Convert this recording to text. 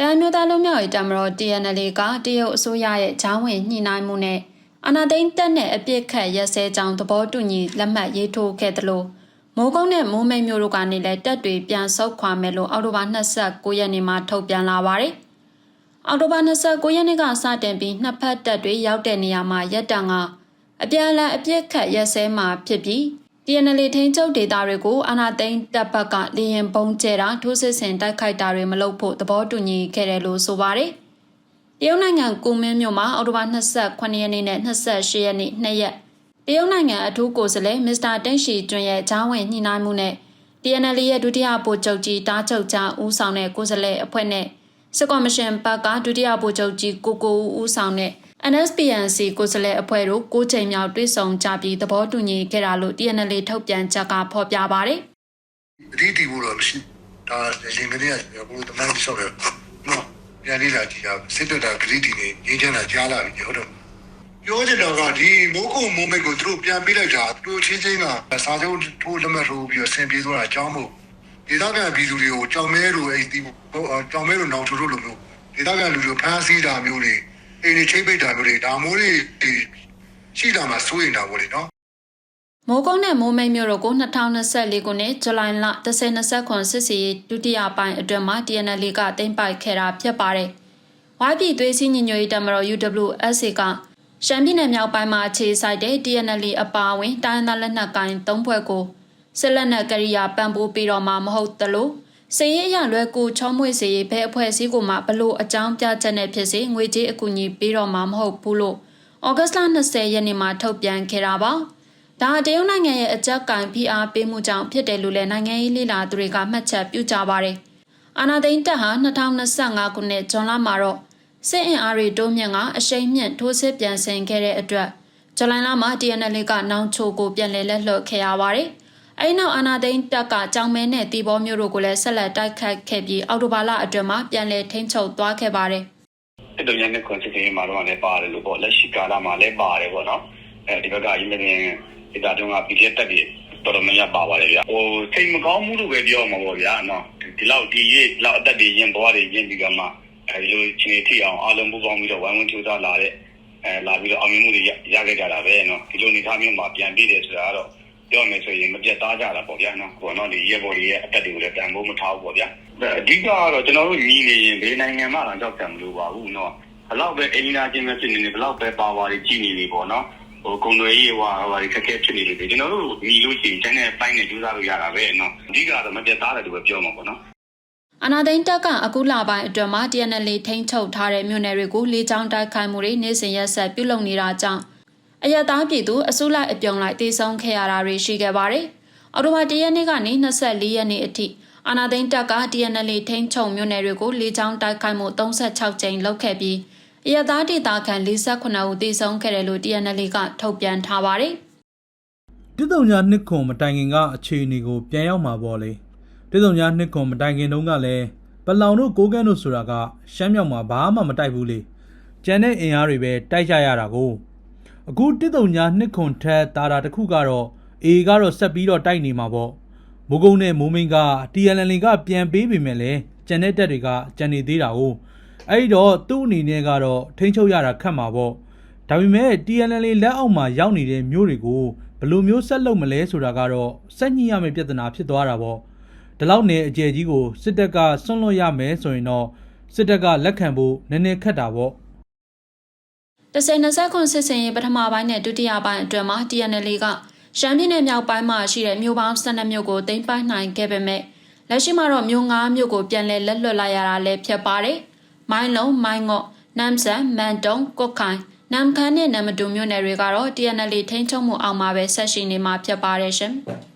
ရန်မျိုးသားလူမျိုးရေးတမတော် TNL ကတရုတ်အစိုးရရဲ့ဂျောင်းဝင်ညှိနှိုင်းမှုနဲ့အနာသိန်းတက်နဲ့အပြစ်ခတ်ရက်စဲကြောင်သဘောတူညီလက်မှတ်ရေးထိုးခဲ့တယ်လို့မိုးကုန်းနဲ့မိုးမိတ်မျိုးတို့ကနေလည်းတက်တွေပြန်ဆုတ်ခွာမယ်လို့အောက်တိုဘာ29ရက်နေ့မှာထုတ်ပြန်လာပါတယ်။အောက်တိုဘာ29ရက်နေ့ကစတင်ပြီးနှစ်ဖက်တက်တွေရောက်တဲ့နေရာမှာရက်တန်ကအပြန်အလှန်အပြစ်ခတ်ရက်စဲမှာဖြစ်ပြီး TNL ထိန်းချုပ်ဒေသတွေကိုအာနာသိန်းတပ်ဘက်ကလေရင်ပုံကျဲတာထိုးစစ်ဆင်တိုက်ခိုက်တာတွေမလုပ်ဖို့သဘောတူညီခဲ့တယ်လို့ဆိုပါတယ်။တရုတ်နိုင်ငံကူမင်းမြို့မှာအော်တိုဘာ28ရက်နေ့နဲ့28ရက်နေ့နှစ်ရက်တရုတ်နိုင်ငံအထူးကိုယ်စားလှယ်မစ္စတာတိန့်ရှီကျွန်းရဲ့ဂျားဝင်ညှိနှိုင်းမှုနဲ့ TNL ရဲ့ဒုတိယဗိုလ်ချုပ်ကြီးတားချုပ်ကြားဦးဆောင်တဲ့ကိုယ်စားလှယ်အဖွဲ့နဲ့စစ်ကော်မရှင်ဘက်ကဒုတိယဗိုလ်ချုပ်ကြီးကိုကိုဦးဦးဆောင်တဲ့ NSPNC ကိုယ်စားလှယ်အဖွဲ့တို့ကိုချိန်မြောက်တွေ့ဆုံကြပြီးသဘောတူညီခဲ့တာလို့ TNL ထုတ်ပြန်ချက်ကဖော်ပြပါတယ်အတိအကျဖို့တော့မရှိဒါရင်ကနေကဘုရားတမန်ဆောက်ရနော်ပြန်လေးလာကြည့်ရစစ်တပ်တာဂရိတီနေငင်းချမ်းတာကြားလာပြီဟုတ်တော့ပြောချင်တော့ကဒီမိုးကုံမိုးမိတ်ကိုသူတို့ပြန်ပေးလိုက်တာသူတို့ချင်းချင်းကစာချုပ်ထိုးလက်မှတ်ထိုးပြီးတော့ဆင်ပြေသွားတာအကြောင်းမို့ဒေသခံပြည်သူတွေကိုကြောင်မဲလိုအဲ့ဒီကြောင်မဲလိုနောင်ထူတို့လိုမျိုးဒေသခံလူတွေဖမ်းဆီးတာမျိုးတွေ အိမ်တွေချိတ်ပိတ်တာမျိုးတွေဒါမျိုးတွေဒီရှိလာမှစိုးရင်တာပေါ့လေနော်။မိုးကုန်းနဲ့မိုးမိတ်မြို့တို့ကို2024ခုနှစ်ဇူလိုင်လ10-20ခွန်စစ်စီဒုတိယပိုင်းအတွင်းမှာ TNL ကတင်ပိုက်ခဲ့တာဖြစ်ပါတယ်။ဝိုင်းပြည်သွေးစည်းညီညွတ်ရေးတမတော် UWSA ကရှမ်းပြည်နယ်မြောက်ပိုင်းမှာအခြေစိုက်တဲ့ TNL အပါအဝင်တိုင်းဒေသလက်နက်ကိုင်၃ဘွဲ့ကိုစစ်လက်နက်ကရိယာပံ့ပိုးပြီးတော့မှမဟုတ်သလို စေရေးရလွယ်ကူချောမွေ့စေရေးဘဲအဖွဲ့အစည်းကိုမှဘလို့အကြောင်းပြချက်နဲ့ဖြစ်စေငွေကြေးအကူအညီပေးတော့မှမဟုတ်ဘူးလို့ဩဂတ်စ်လ20ရက်နေ့မှာထုတ်ပြန်ခဲ့တာပါ။ဒါတရုတ်နိုင်ငံရဲ့အကြက်ကင်ဖိအားပေးမှုကြောင့်ဖြစ်တယ်လို့လည်းနိုင်ငံရေးလှိလာသူတွေကမှတ်ချက်ပြုကြပါတယ်။အာနာသိန်းတက်ဟာ2025ခုနှစ်ဇွန်လမှာတော့စစ်အင်အားတွေတိုးမြင့်ကအရှိန်မြင့်ထိုးစစ်ပြန်ဆင်ခဲ့တဲ့အတွက်ဇူလိုင်လမှာ TNL ကနောင်ချိုကိုပြန်လည်လက်လွှတ်ခဲ့ရပါတယ်။ အဲဒီနောက်အာနာသိန်းတက်ကကြောင်မဲနဲ့တီဘောမျိုးတို့ကိုလည်းဆက်လက်တိုက်ခတ်ခဲ့ပြီးအော်တိုဘာလအတွင်းမှာပြန်လည်ထိန်းချုပ်သွားခဲ့ပါတယ်။တစ်တုံညာနဲ့ကွန်စစ်ရေးမှာတော့လည်းပါတယ်လို့ပေါ့လက်ရှိကာလမှာလည်းပါတယ်ပေါ့နော်အဲဒီဘက်ကရင်းနေဒေတာတုံးက PDF တက်ပြီးတော်တော်များများပါပါတယ်ဗျဟိုစိတ်မကောင်းမှုလို့ပဲပြောမှာပေါ့ဗျာနော်ဒီလောက်ဒီရေးလောက်အသက်တွေရင်ဘဝတွေရင်းပြီးကမှအဲဒီလိုချင်းနေထိအောင်အားလုံးပူးပေါင်းပြီးတော့ဝိုင်းဝန်းကြိုးစားလာတဲ့အဲလာပြီးတော့အောင်မြင်မှုတွေရခဲ့ကြတာပဲနော်ဒီလိုနေသားမျိုးမှာပြန်ပြီးတယ်ဆိုတာကတော့ ပြောမယ်ဆိုရင်မပြတ်သားကြတာပေါ့ဗျာနော်ကိုနော်ဒီရဲဘော်တွေရဲ့အသက်တွေကိုလည်းတန်ဖိုးမထားဘူးပေါ့ဗျာအဓိကကတော့ကျွန်တော်တို့ညီနေရင်ဘယ်နိုင်ငံမှတော့ကြောက်ကြမလို့ပါဘူးနော်ဘလောက်ပဲအင်နာချင်းပဲဖြစ်နေနေဘလောက်ပဲပါဝါတွေကြီးနေနေပေါ့နော်ဟိုကုံတွေရေးဟွာဟိုခက်ခဲဖြစ်နေလို့ကျွန်တော်တို့ညီလို့ရှိရင်ကျန်တဲ့ပိုင်းနဲ့ကြိုးစားလို့ရတာပဲနော်အဓိကတော့မပြတ်သားတယ်လို့ပဲပြောမှာပေါ့နော်အနာသိန်းတပ်ကအခုလပိုင်းအတွင်းမှာ TNL ထိန်းချုပ်ထားတဲ့မြို့နယ်တွေကိုလေကြောင်းတိုက်ခိုက်မှုတွေနေ့စဉ်ရက်ဆက်ပြုလုပ်နေတာကြောင့် အရသားပြည်သူအစုလိုက်အပြုံလိုက်တေဆုံးခဲ့ရတာတွေရှိခဲ့ပါတယ်။အော်တိုဘာ၁ရက်နေ့ကနေ24ရက်နေ့အထိအနာသိန်းတပ်က TNL ထိန်းချုပ်မြို့နယ်တွေကိုလေကြောင်းတိုက်ခိုက်မှု36ကြိမ်လုပ်ခဲ့ပြီးအရသားဒေသခံ48ဦးတေဆုံးခဲ့တယ်လို့ TNL ကထုတ်ပြန်ထားပါတယ်။တစ်တုံညာနှစ်ခွန်မတိုင်ခင်ကအခြေအနေကိုပြန်ရောက်မှာပေါ့လေတစ်တုံညာနှစ်ခွန်မတိုင်ခင်တုန်းကလည်းပလောင်တို့ကိုကန်းတို့ဆိုတာကရှမ်းမြောက်မှာဘာမှမတိုက်ဘူးလေကျန်တဲ့အင်အားတွေပဲတိုက်ကြရတာကို အခုတစ်တုံညာနှစ်ခွန်ထက်တာတာတစ်ခုကတော့အေကတော့ဆက်ပြီးတော့တိုက်နေမှာပေါ့မိုးကုန်းနဲ့မိုးမင်းက TNL ကပြန်ပေးပေမဲ့လည်းကျန်တဲ့တက်တွေကကျန်နေသေးတာကိုအဲ့ဒီတော့သူ့အနေနဲ့ကတော့ထိန်းချုပ်ရတာခက်မှာပေါ့ဒါပေမဲ့ TNL လက်အောက်မှာရောက်နေတဲ့မျိုးတွေကိုဘယ်လိုမျိုးဆက်လုပ်မလဲဆိုတာကတော့စက်ညှိရမယ့်ပြဿနာဖြစ်သွားတာပေါ့ဒီလောက်နေအကျယ်ကြီးကိုစစ်တပ်ကဆွန့်လွတ်ရမယ်ဆိုရင်တော့စစ်တပ်ကလက်ခံဖို့နည်းနည်းခက်တာပေါ့ တဆယ်20ခုစစ်စင်ရေးပထမပိုင်းနဲ့ဒုတိယပိုင်းအတွင်းမှာ TNL ကရှမ်းပြည်နယ်မြောက်ပိုင်းမှာရှိတဲ့မြို့ပေါင်း12မြို့ကိုသိမ်းပိုက်နိုင်ခဲ့ပေမဲ့လက်ရှိမှာတော့မြို့9မြို့ကိုပြန်လည်လက်လွတ်လိုက်ရတာလည်းဖြစ်ပါတယ်။မိုင်းလုံး၊မိုင်းငေါ့၊နမ်ဆန်၊မန်တုံ၊ကုတ်ခိုင်၊နမ်ခမ်းနဲ့နမ်မတူမြို့နယ်တွေကတော့ TNL ထိန်းချုပ်မှုအောက်မှာပဲဆက်ရှိနေမှာဖြစ်ပါတယ်ရှင်။